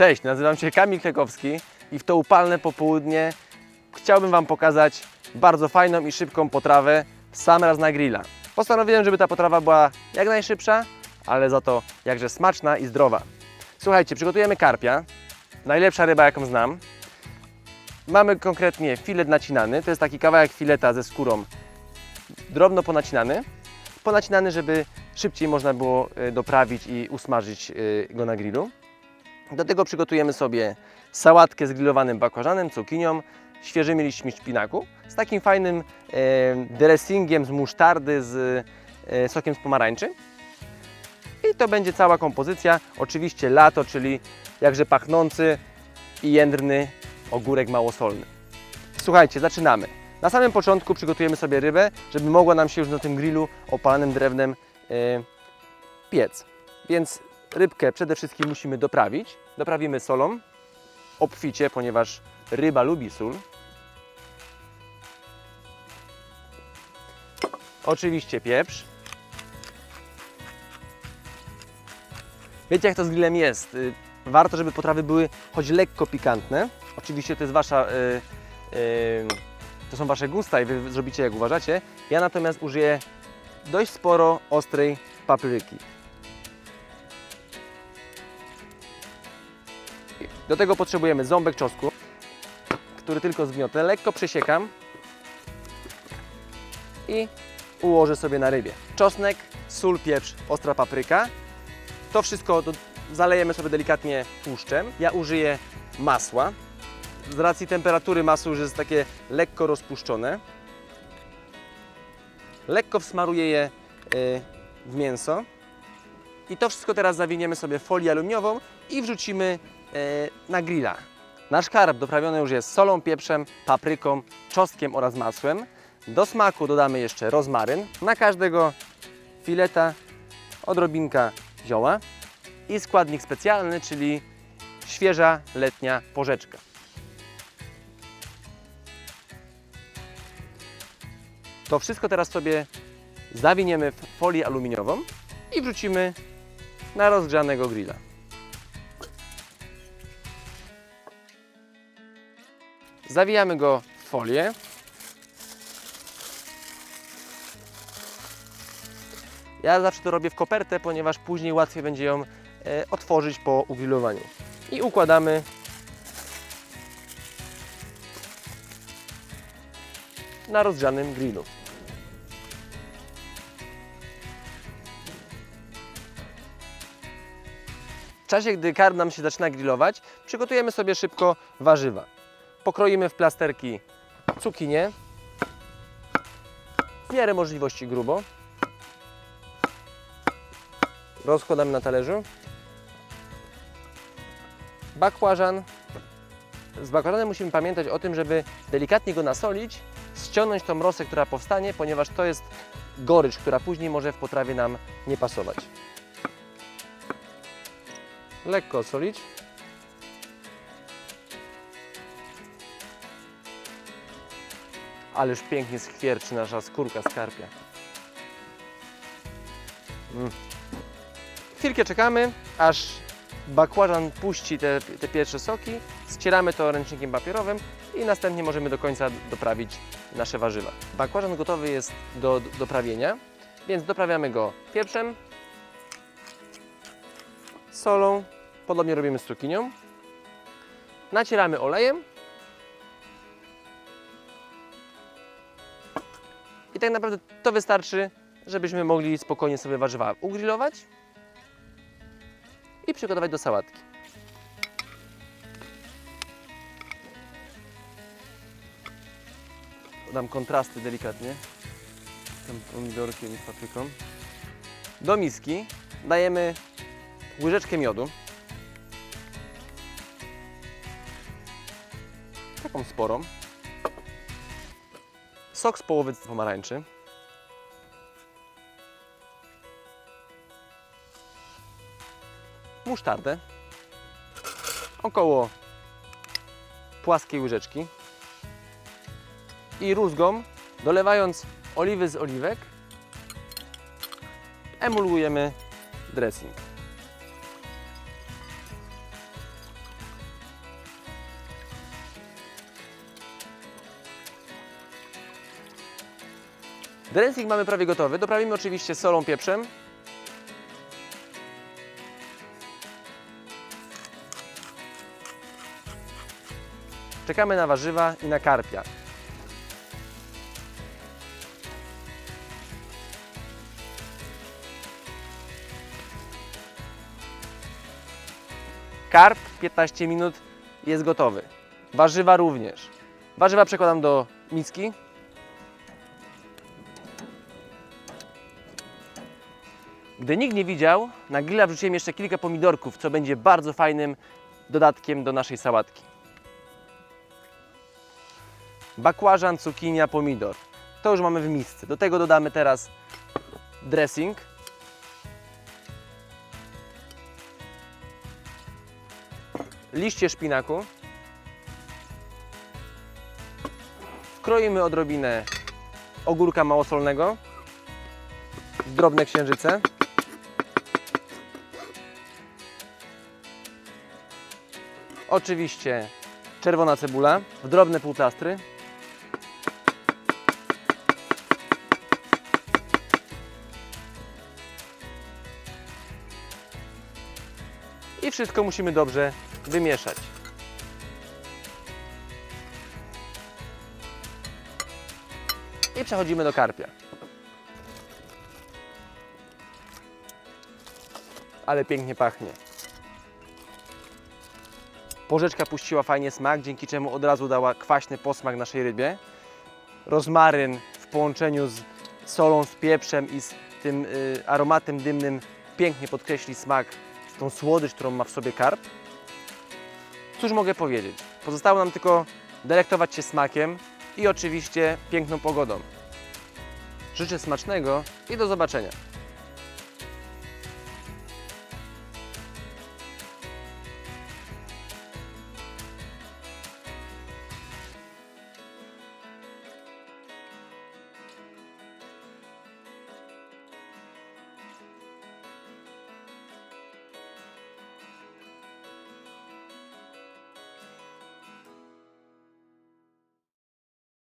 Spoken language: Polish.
Cześć, nazywam się Kamil Kwiekowski i w to upalne popołudnie chciałbym Wam pokazać bardzo fajną i szybką potrawę sam raz na grilla. Postanowiłem, żeby ta potrawa była jak najszybsza, ale za to jakże smaczna i zdrowa. Słuchajcie, przygotujemy karpia, najlepsza ryba jaką znam. Mamy konkretnie filet nacinany, to jest taki kawałek fileta ze skórą drobno ponacinany. Ponacinany, żeby szybciej można było y, doprawić i usmażyć y, go na grillu. Do tego przygotujemy sobie sałatkę z grillowanym bakłażanem, cukinią, świeżymi liśćmi szpinaku, z takim fajnym e, dressingiem z musztardy, z e, sokiem z pomarańczy. I to będzie cała kompozycja. Oczywiście lato, czyli jakże pachnący i jędrny ogórek małosolny. Słuchajcie, zaczynamy. Na samym początku przygotujemy sobie rybę, żeby mogła nam się już na tym grillu opalanym drewnem e, piec. Więc rybkę przede wszystkim musimy doprawić. Doprawimy solą, obficie, ponieważ ryba lubi sól. Oczywiście pieprz. Wiecie jak to z grillem jest? Y, Warto, żeby potrawy były choć lekko pikantne. Oczywiście to jest wasza, y, y, to są wasze gusta i wy zrobicie jak uważacie. Ja natomiast użyję dość sporo ostrej papryki. Do tego potrzebujemy ząbek czosnku, który tylko zgniotę, lekko przesiekam i ułożę sobie na rybie. Czosnek, sól, pieprz, ostra papryka. To wszystko do, zalejemy sobie delikatnie tłuszczem. Ja użyję masła. Z racji temperatury masło już jest takie lekko rozpuszczone. Lekko wsmaruję je y, w mięso. I to wszystko teraz zawiniemy sobie w folię aluminiową i wrzucimy na grilla. Nasz karp doprawiony już jest solą, pieprzem, papryką, czosnkiem oraz masłem. Do smaku dodamy jeszcze rozmaryn. Na każdego fileta odrobinka zioła i składnik specjalny, czyli świeża letnia porzeczka. To wszystko teraz sobie zawiniemy w folię aluminiową i wrzucimy na rozgrzanego grilla. Zawijamy go w folię. Ja zawsze to robię w kopertę, ponieważ później łatwiej będzie ją e, otworzyć po ugrillowaniu. I układamy na rozgrzanym grillu. W czasie, gdy karp nam się zaczyna grillować, przygotujemy sobie szybko warzywa. Pokroimy w plasterki cukinię, w miarę możliwości grubo. Rozkładamy na talerzu. Bakłażan. Z bakłażanem musimy pamiętać o tym, żeby delikatnie go nasolić, ściągnąć tą rosę, która powstanie, ponieważ to jest gorycz, która później może w potrawie nam nie pasować. Lekko osolić. Ależ pięknie skwierczy nasza skórka skarpia. Mm. Chwilkę czekamy, aż bakłażan puści te, te pierwsze soki. Ścieramy to ręcznikiem papierowym i następnie możemy do końca doprawić nasze warzywa. Bakłażan gotowy jest do do doprawienia, więc doprawiamy go pieprzem, solą, podobnie robimy z cukinią. Nacieramy olejem I tak naprawdę to wystarczy, żebyśmy mogli spokojnie sobie warzywa ugrillować i przygotować do sałatki. Dam kontrasty delikatnie tym pomidorkiem i papryką. Do miski dajemy łyżeczkę miodu. Taką sporą sok z połowy pomarańczy, musztardę, około płaskiej łyżeczki. I rózgą, dolewając oliwy z oliwek, emulujemy dressing. Dressing mamy prawie gotowy. Doprawimy oczywiście solą, pieprzem. Czekamy na warzywa i na karpia. Karp 15 minut jest gotowy. Warzywa również. Warzywa przekładam do miski. Gdy nikt nie widział, na grilla wrzuciłem jeszcze kilka pomidorków, co będzie bardzo fajnym dodatkiem do naszej sałatki. Bakłażan, cukinia, pomidor. To już mamy w misce. Do tego dodamy teraz dressing. Liście szpinaku. Wkroimy odrobinę ogórka małosolnego. Drobne księżyce. Oczywiście czerwona cebula w drobne półplastry. I wszystko musimy dobrze wymieszać. I przechodzimy do karpia. Ale pięknie pachnie. Porzeczka puściła fajnie smak, dzięki czemu od razu dała kwaśny posmak naszej rybie. Rozmaryn w połączeniu z solą, z pieprzem i z tym y, aromatem dymnym pięknie podkreśli smak, tą słodycz, którą ma w sobie karp. Cóż mogę powiedzieć? Pozostało nam tylko delektować się smakiem i oczywiście piękną pogodą. Życzę smacznego i do zobaczenia.